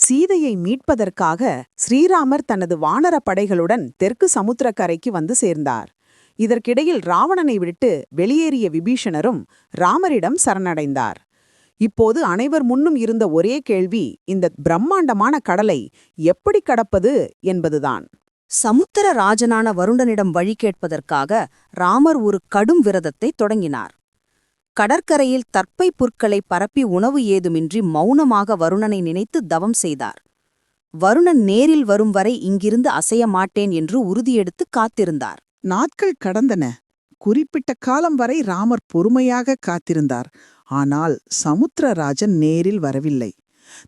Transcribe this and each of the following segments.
சீதையை மீட்பதற்காக ஸ்ரீராமர் தனது வானர படைகளுடன் தெற்கு சமுத்திரக்கரைக்கு வந்து சேர்ந்தார். இதற்கிடையில் ராவணனை விட்டு வெளியேறிய விபீஷணரும் ராமரிடம் சரணடைந்தார். இப்போது அனைவர் முன்னும் இருந்த ஒரே கேள்வி இந்த பிரம்மாண்டமான கடலை எப்படி கடப்பது என்பதுதான். சமுத்திர ராஜனான வருணனிடம் வழி கேட்பதற்காக ராமர் ஒரு கடும் விரதத்தை தொடங்கினார். கடற்கரையில் தற்பை புற்களை பரப்பி உணவு ஏதுமின்றி மௌனமாக வருணனை நினைத்து தவம் செய்தார். வருணன் நேரில் வரும் வரை இங்கிருந்து அசைய மாட்டேன் என்று உறுதியெடுத்து காத்திருந்தார். நாட்கள் கடந்தன. குறிப்பிட்ட காலம் வரை ராமர் பொறுமையாக காத்திருந்தார். ஆனால் சமுத்திரராஜன் நேரில் வரவில்லை.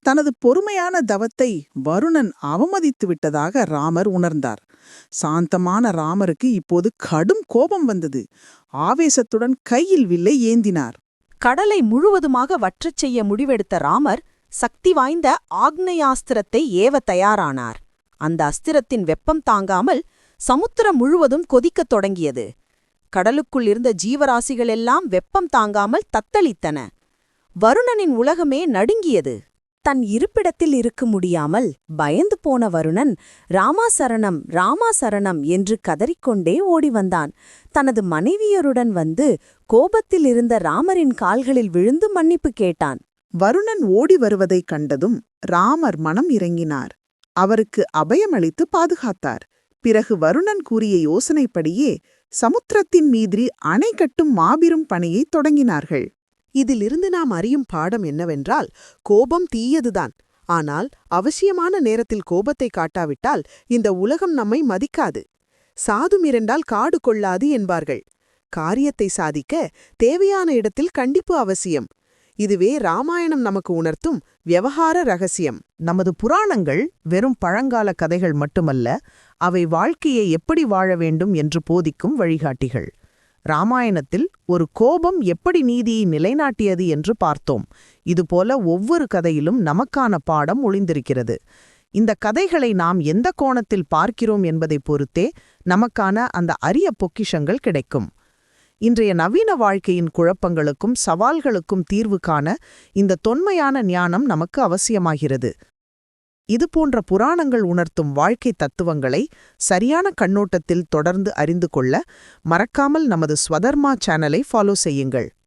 தனது பொறுமையான தவத்தை வருணன் அவமதித்து விட்டதாக ராமர் உணர்ந்தார். சாந்தமான ராமருக்கு இப்போது கடும் கோபம் வந்தது. ஆவேசத்துடன் கையில் வில்லை ஏந்தினார். கடலை முழுவதுமாக வற்றச் செய்ய முடிவெடுத்த ராமர் சக்தி வாய்ந்த ஆக்னயாஸ்திரத்தை ஏவ தயாரானார். அந்த அஸ்திரத்தின் வெப்பம் தாங்காமல் சமுத்திரம் முழுவதும் கொதிக்கத் தொடங்கியது. கடலுக்குள் இருந்த ஜீவராசிகளெல்லாம் வெப்பம் தாங்காமல் தத்தளித்தன. வருணனின் உலகமே நடுங்கியது. தன் இருப்பிடத்தில் இருக்க முடியாமல் பயந்து போன வருணன் ராமாசரணம் ராமாசரணம் என்று கதறிக்கொண்டே ஓடி வந்தான். தனது மனைவியருடன் வந்து கோபத்தில் இருந்த ராமரின் கால்களில் விழுந்து மன்னிப்பு கேட்டான். வருணன் ஓடி வருவதைக் கண்டதும் ராமர் மனம் இறங்கினார். அவருக்கு அபயமளித்து பாதுகாத்தார். பிறகு வருணன் கூறிய யோசனைப்படியே சமுத்திரத்தின் மீதிரி அணை கட்டும் மாபெரும் பணியை தொடங்கினார்கள். இதிலிருந்து நாம் அறியும் பாடம் என்னவென்றால் கோபம் தீயதுதான். ஆனால் அவசியமான நேரத்தில் கோபத்தை காட்டாவிட்டால் இந்த உலகம் நம்மை மதிக்காது. சாது மிரண்டால் காடு கொள்ளாது என்பார்கள். காரியத்தை சாதிக்க தேவையான இடத்தில் கண்டிப்பு அவசியம். இதுவே ராமாயணம் நமக்கு உணர்த்தும் விவகார ரகசியம். நமது புராணங்கள் வெறும் பழங்கால கதைகள் மட்டுமல்ல அவை வாழ்க்கையை எப்படி வாழ வேண்டும் என்று போதிக்கும் வழிகாட்டிகள். ராமாயணத்தில் ஒரு கோபம் எப்படி நீதியை நிலைநாட்டியது என்று பார்த்தோம். இதுபோல ஒவ்வொரு கதையிலும் நமக்கான பாடம் ஒளிந்திருக்கிறது. இந்த கதைகளை நாம் எந்த கோணத்தில் பார்க்கிறோம் என்பதை பொறுத்தே நமக்கான அந்த அரிய பொக்கிஷங்கள் கிடைக்கும். இன்றைய நவீன வாழ்க்கையின் குழப்பங்களுக்கும் சவால்களுக்கும் தீர்வு காண இந்த தொன்மையான ஞானம் நமக்கு அவசியமாகிறது. இது போன்ற புராணங்கள் உணர்த்தும் வாழ்க்கை தத்துவங்களை சரியான கண்ணோட்டத்தில் தொடர்ந்து அறிந்து கொள்ள மறக்காமல் நமது ஸ்வதர்மா சேனலை ஃபாலோ செய்யுங்கள்.